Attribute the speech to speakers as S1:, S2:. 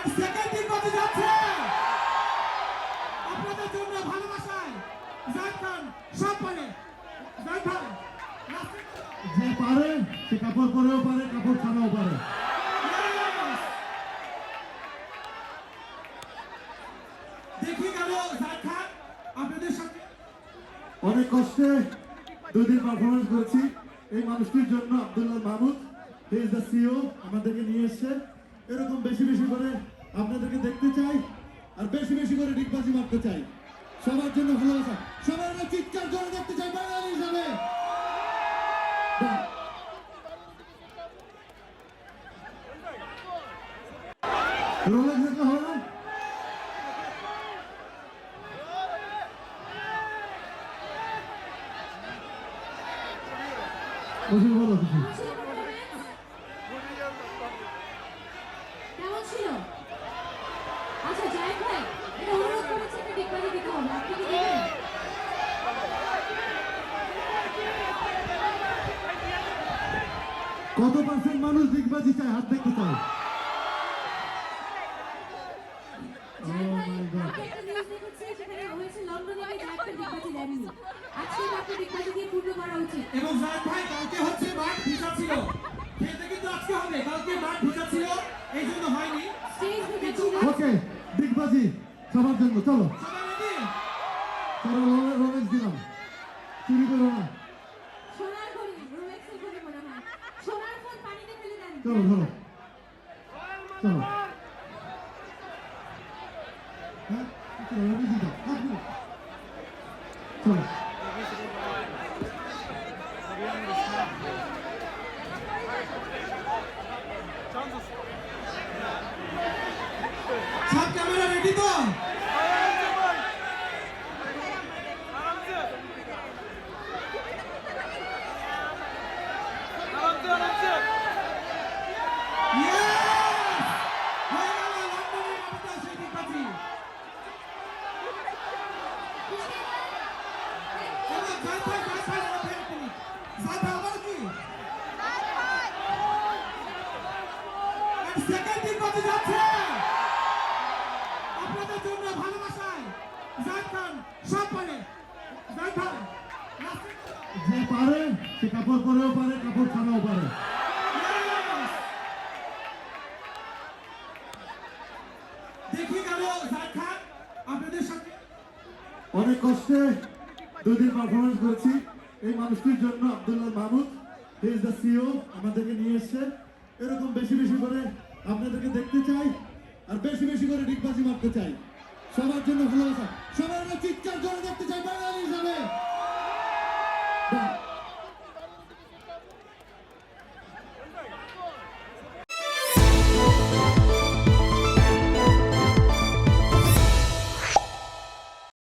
S1: আর second
S2: অনেক কষ্টে দুই দিন পারফরমেন্স করেছি। এই মানুষটির জন্য Abdullah Mahmud he is CEO আমাদেরকে নিয়ে এসছে এরকম বেশি বেশি করে আপনাদেরকে দেখতে চাই আর বেশি বেশি করে ডিগবাজি মারতে চাই। সবার জন্য ভালোবাসা। সবার চিৎকার করে দেখতে চাই বাঙালি হিসাবে। বলো কিছু। কত পার্সেন্ট মানুষ ডিগবাজি চায়? হাত দেখতে চায় Oh
S1: এবং ভাই কালকে হচ্ছে মাঠ ভিজা ছিল। খেলতে কিন্তু আজকে হবে কালকে মাঠ ভিজা ছিল এই জন্য হয়নি।
S2: ওকে ডিগবাজি সবার জন্য চলো।
S1: সবাই রেডি
S2: চলো রোলে- রোলেক্স দিলাম চুরি করো না
S3: সোনার ঘড়ি রোলেক্সের ঘড়ি মনে হয় সোনার ফোন পানিতে ফেলে দেন
S2: চলো ধরো চলো হ্যাঁ চলো রেডি দিও হাত দিও। চলো
S1: নির্বাচন যাচ্ছে। আপনাদের জন্য ভালোবাসায় জাহিদ খান সব পারে। জাহিদ ভাই
S2: যে পারে সে কাপড় পরেও পারে কাপড় ছাড়াও পারে।
S1: দেখি গেল জাহিদ খান আপনাদের সাথে
S2: অনেক কষ্টে দুই দিন পারফরমেন্স করেছি। এই মানুষটির জন্য Abdullah Mahmud he is the CEO আমাদেরকে নিয়ে এসছে এরকম বেশি বেশি করে আপনাদেরকে দেখতে চাই আর বেশি বেশি করে ডিগবাজি মারতে চাই। সবার জন্য ভালোবাসা। সবার চিৎকার করে দেখতে চাই, বাঙালি হিসাবে।